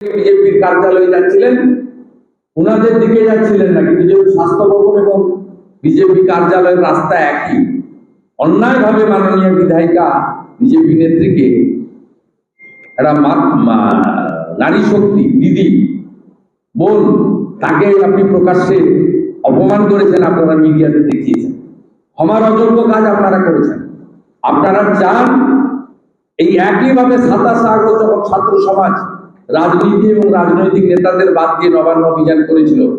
বিজেপির কার্যালয়ে যাচ্ছিলেন, ওনাদের দিকে যাচ্ছিলেন না, কিন্তু যেহেতু স্বাস্থ্য ভবন এবং বিজেপি কার্যালয়ের রাস্তা একই, অন্যায়ভাবে মাননীয় বিধায়িকা বিজেপি নেত্রীকে একটা নারী শক্তি, দিদি, বোন, তাকে আপনি প্রকাশ্যে অপমান করেছেন, আপনারা মিডিয়াতে দেখিয়েছেন। ক্ষমার অযোগ্য কাজ আপনারা করেছেন। আপনারা চান এই একইভাবে সাতাশ আগস্ট যখন ছাত্র সমাজ রাজনীতি এবং রাজনৈতিক নেতাদের বাদ দিয়ে নবান্ন অভিযান করেছিল।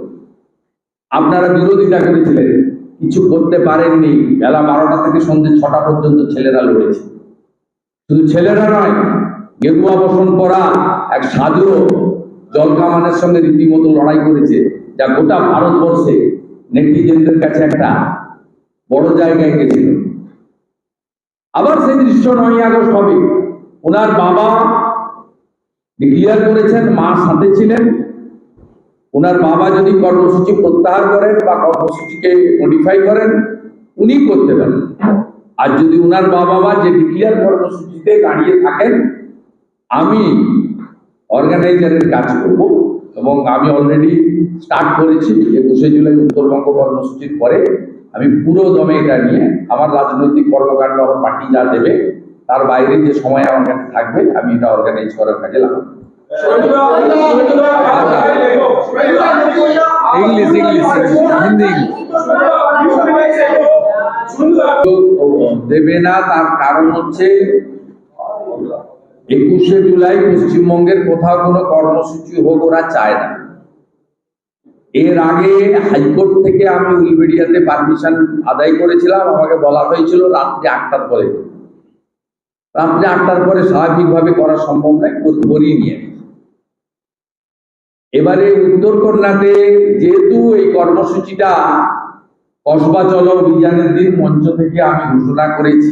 আপনারা বিরোধিতা করেছিলেন। কিছু করতে পারেননি। বেলা বারোটা থেকে সন্ধ্যে ছটা পর্যন্ত ছেলেরা লড়েছে। শুধু ছেলেরা নয়, গেরুয়া বসন পরা এক সাধুও জলকামানের সঙ্গে রীতিমতো লড়াই করেছে, যা গোটা ভারতবর্ষে নেটিজেনদের কাছে একটা বড় জায়গায় গেছিল। আবার সেই দৃশ্য নয় আগস্ট হবে। ওনার বাবা ডিক্লিয়ার করেছেন মা সাথে ছিলেন। ওনার বাবা যদি কর্মসূচি প্রত্যাহার করেন বা কর্মসূচিকে মডিফাই করেন, উনি করতে পারেন। আর যদি ওনার বাবা মা যে ডিক্লিয়ার কর্মসূচিতে দাঁড়িয়ে থাকেন, আমি অর্গানাইজারের কাজ করব এবং আমি অলরেডি স্টার্ট করেছি একুশে জুলাই উত্তরবঙ্গ কর্মসূচির পরে। আমি পুরো দমে এটা নিয়ে আমার রাজনৈতিক কর্মকাণ্ড আমার পার্টি যা দেবে তার বাইরে যে সময় আমার কাছে থাকবে, আমি এটা অর্গানাইজ করার কাজে দেবে না, তার কারণ হচ্ছে, একুশে জুলাই পশ্চিমবঙ্গের কোথাও কোনো কর্মসূচি হোক, ওরা চায় না। এর আগে হাইকোর্ট থেকে আমি উলবেড়িয়াতে পারমিশন আদায় করেছিলাম, আমাকে বলা হয়েছিল রাত্রি আটটার পরে। রাত্রি আটটার পরে স্বাভাবিকভাবে করা সম্ভব নয় কর- করিয়ে নিয়ে এবারে উত্তর কন্যাতে যেহেতু এই কর্মসূচিটা কসবা চলো অভিযানের দিন মঞ্চ থেকে আমি ঘোষণা করেছি,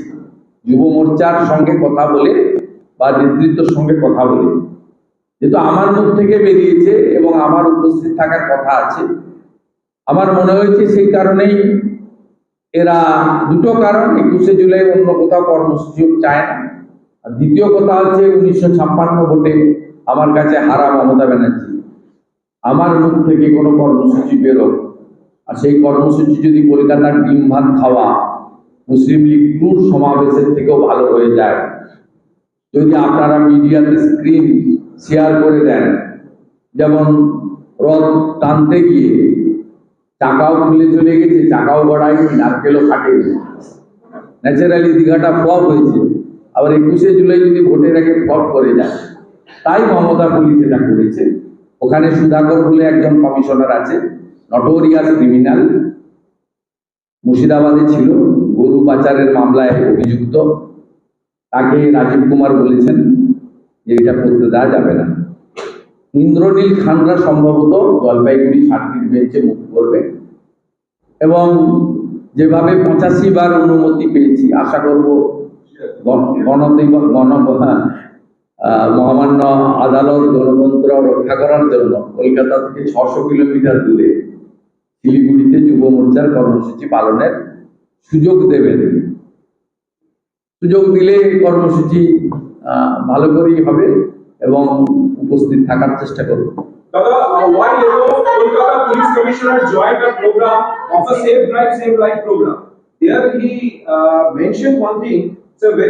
যুব মোর্চার সঙ্গে কথা বলে বা নেতৃত্বের সঙ্গে কথা বলে। যেহেতু আমার মুখ থেকে বেরিয়েছে এবং আমার উপস্থিত থাকার কথা আছে, আমার মনে হয়েছে সেই কারণেই এরা দুটো কারণ, একুশে জুলাই অন্য কোথাও কর্মসূচি চায় না। আর দ্বিতীয় কথা হচ্ছে উনিশশো ছাপ্পান্ন ভোটে আমার কাছে হারা মমতা ব্যানার্জি। আমার মুখ থেকে কোনো কর্মসূচি বেরোক আর সেই কর্মসূচি যদি কলকাতার ডিম ভাত খাওয়া মুসলিম লীগ টুর সমাবেশের থেকেও ভালো হয়ে যায়। যদি আপনারা মিডিয়াতে স্ক্রিন শেয়ার করে দেন, যেমন রথ টানতে গিয়ে চাকাও খুলে চলে গেছে, চাকাও গড়ায়নি, নারকেলও ফাটেনি। ন্যাচারালি দীঘাটা ফ্লপ হয়েছে। আবার একুশে জুলাই যদি ভোটের আগে ফ্লপ করে যায়, তাই মমতা পুলিশ এটা করেছে। ওখানে সুধাকর বলে একজন কমিশনার আছে নটোরিয়াস ক্রিমিনাল মুর্শিদাবাদে ছিল, গরু পাচারের মামলায় অভিযুক্ত। তাকে রাজীব কুমার বলেছেন যে এটা করতে দেওয়া যাবে না। ইন্দ্রনীল খানরা সম্ভবত জলপাইগুড়ি সার্কিট বেঞ্চে মুখ করবে। এবং যেভাবে পঁচাশি বার অনুমতি পেয়েছি, আশা করব মহামান্য আদালত গণতন্ত্র রক্ষা করার জন্য কলকাতা থেকে ছশো কিলোমিটার দূরে শিলিগুড়িতে যুব মোর্চার কর্মসূচি পালনের সুযোগ দেবেন। সুযোগ দিলে কর্মসূচি ভালো করেই হবে এবং উপস্থিত থাকার চেষ্টা করব। thing, Você vê.